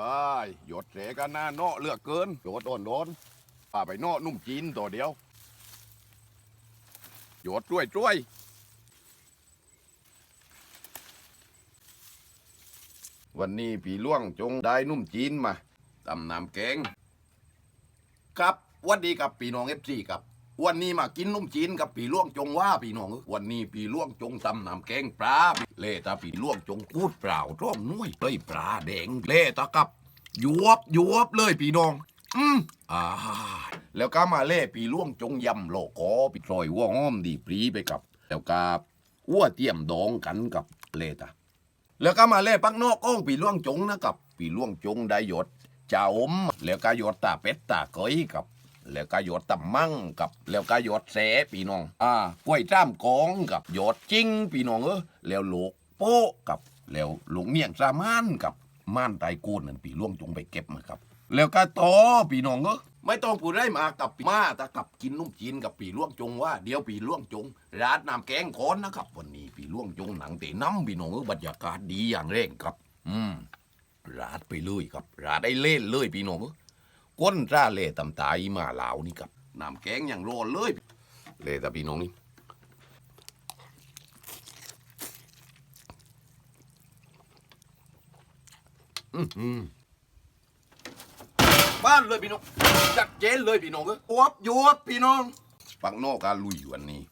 อ้ายหยดเสกันหน้าเนาะเลือกเกินโยดอ่อนโดนป่าไปเนาะนุ่มจีนตัวเดียวหยดช่วยช่วยวันนี้ปีล่วงจงได้นุ่มจีนมาตำน้ำแกงครับวันดีกับปีน้องเอฟซีครับ วันนี้มากินนุ่มจีนกับปีล่วงจงว่าปีน้องวันนี้ปีล่วงจงตำน้ำแกงปลาเล่ตาปีล่วงจงพูดเปล่าร่องน้ยเลยปลาแดงเล่ตากับยวบยวบเลยปีน้อง อืมอ่าแล้วก็มาเล่ปีล่วงจงยำโลกอปีซอยวัวห้อมดีปรีไปกับ แล้วก็วัวเตรียมดองกันกับเล่ตาแล้วก็มาเล่ปักนอกก้องปีล่วงจงนะครับปีล่วงจงได้หยดจ่าอมแล้วก็หยดตาเป็ดตาเกยกับ แล้วก็หยดตำมั่งกับ แล้วก็หยดแสปีน้อง อ่ากล้วยจ้ามกองกับหยดจิ้งปีน้องเออแล้วโลกโป๊กับ แล้วหลวงเมียงสามานกับม่านไตรกูลนั่นปีล่วงจงไปเก็บมาครับ แล้วก็ต่อปีน้องเออไม่ต้องพูดได้มากับปีมาแต่กับกินนุ่มจีนกับปีล่วงจงว่าเดี๋ยวปีล่วงจงร้านน้ำแกงคอนนะครับ วันนี้ปีล่วงจงหนังเตะน้ำปีน้องเออบรรยากาศดีอย่างเร่งครับ อืมราดไปเลยครับราดได้เล่นเลยปีน้องเออ ก้นร่าเล่ตำตายมาลาวนี่ครับน้ำแกงอย่างร้อนเลยเล่ตาพี่น้องนี่บ้านเลยพี่น้องจัดเจนเลยพี่น้องเอ้ยอวบยวบพี่น้องปังนอกการลุยวันนี้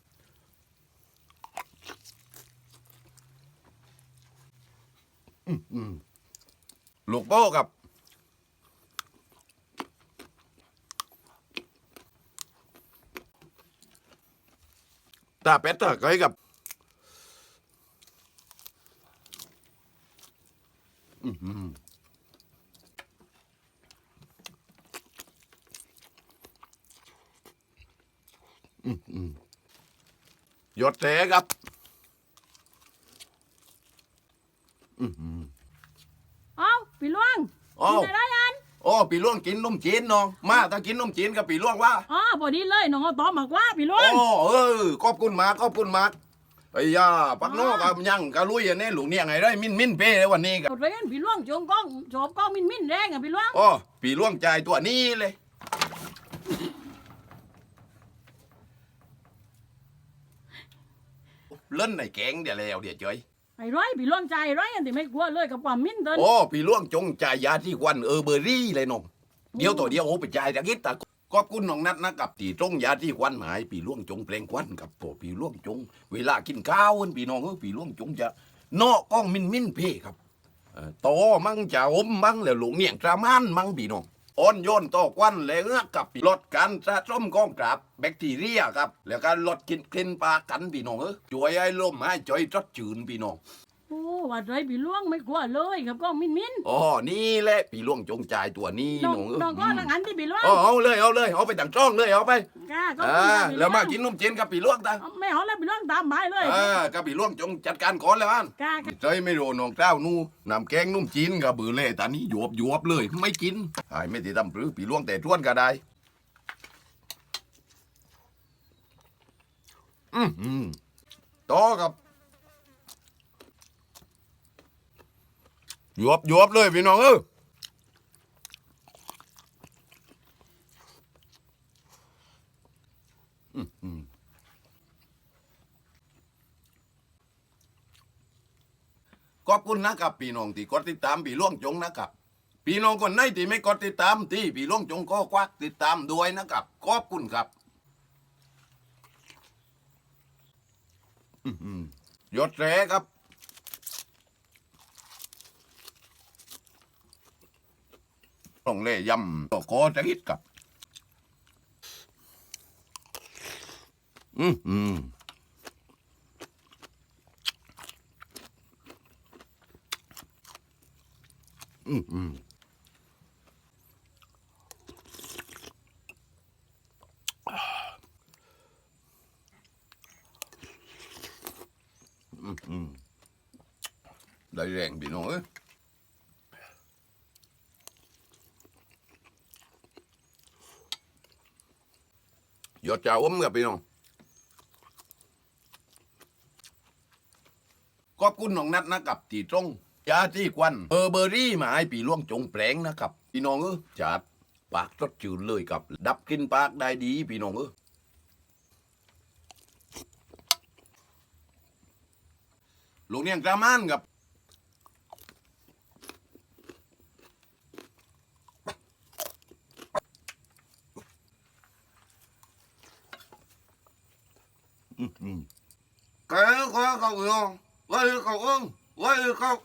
หลูกโป้กับ ตาเป็ดตาเกยกับอื้อหืออื้อหือหยดเสครับ อื้อหือเอ้าพี่ล่วงโอ้กินอะไรอันโอ้ปีล่วงกินนมจีนน้อง มาถ้ากินนมจีนกับปีล่วงว่าอ๋อพอดีเลยน้องเอาตอมากว่าพี่ล่วงโอ้เออขอบคุณมากขอบคุณมากไอ้ยาปักนอกกับยังกะลุยอันนี้หลูกเนี่ยไงได้มินมินเป้เลยวันนี้กับ กดไว้กันพี่ล่วงจงกล้องจอบกล้องมินมินแรงอะพี่ล่วงโอ้ปีล่วงใจตัวนี้เลย เล่นในแกงเดี๋ยวแล้วเดี๋ยวเจย ไอ้ร้อยพี่ล่วงใจร้อยอันที่ไม่กลัวเลยกับความมินเดินโอ้ปีล่วงจงใจายยาที่ควันเออเบอร์รี่เลยน้องเดี๋ยวตัวเดียวโอ้ไปจ่ายตะกี้ตาขอบคุณน้องนัดนะกับตีตรงยาที่ควันหายปีล่วงจงเปลงควันกับโอ้ปีล่วงจง เวลากินข้าวเอิ้นปีน้องเออปีล่วงจงจะเนอกกล้องมินมินเพ่ครับเอ่อโตมั่งจะอมมั่งแล้วหลวงเนียงตรามานมั่งปีน้อง อ่อนโยนต่อกวันและเงือกกับลดการสะสมของกราบแบคทีเรียครับ แล้วก็ลดกลินกลิ่นปลากันพี่น้องเออช่วยให้ลมหายใจจดจืนพี่น้อง ว่าไรพี่ล่วงไม่กลัวเลยกับกล้องมินมินอ๋อนี่แหละพี่ล่วงจงใจายตัวนี้น้องน้องเออน้องก็ทางอันที่พี่ล่วงอ๋อเอาเลยเอาเลยเอาไปต่างช่องเลยเอาไปกล้าก็อ่าแล้วมากินนมจีนกับพี่ล่วงตังไม่เอาแล้วพี่ล่วงตามหมายเลยอ่ากับพี่ล่วงจงจัดการก่อนเลยอันกล้าใจไม่โดนน้องเจ้านู่นำแกงนุ่มจีนกับบือเล่ตานี้หยวบหยวบเลย ไม่กินหายไม่ติดตำปรือพี่ล่วงแต่ท้วนก็ได้อืมอืมต่อกับ ยวบยวบเลยพี่น้องเออขอบคุณนะครับพี่น้องที่กดติดตามพี่ล่วงจงนะครับพี่น้องคนไหนที่ไม่กดติดตามที่พี่ล่วงจงก็ควักติดตามด้วยนะครับขอบคุณครับอื้อหือยศแสครับ ต้องเล่ยำต่อคอจะคิดกับ อืมอืมอืมอืมอืมได้แรงพี่น้องเอ้ย ยอดจ่าอมกับพี่น้องขอบคุณน้องนัดนะกับตีตรงยาที่ควันเออเบอรี่มาให้ปีล่วงจงแปลงนะครับ พี่น้องเออจัดปากสดชื่นเลยครับ ดับกินปากได้ดี พี่น้องเออลูกเนี่ยงกระมานครับ cái có cậu không lấy cậu ông lấy cậu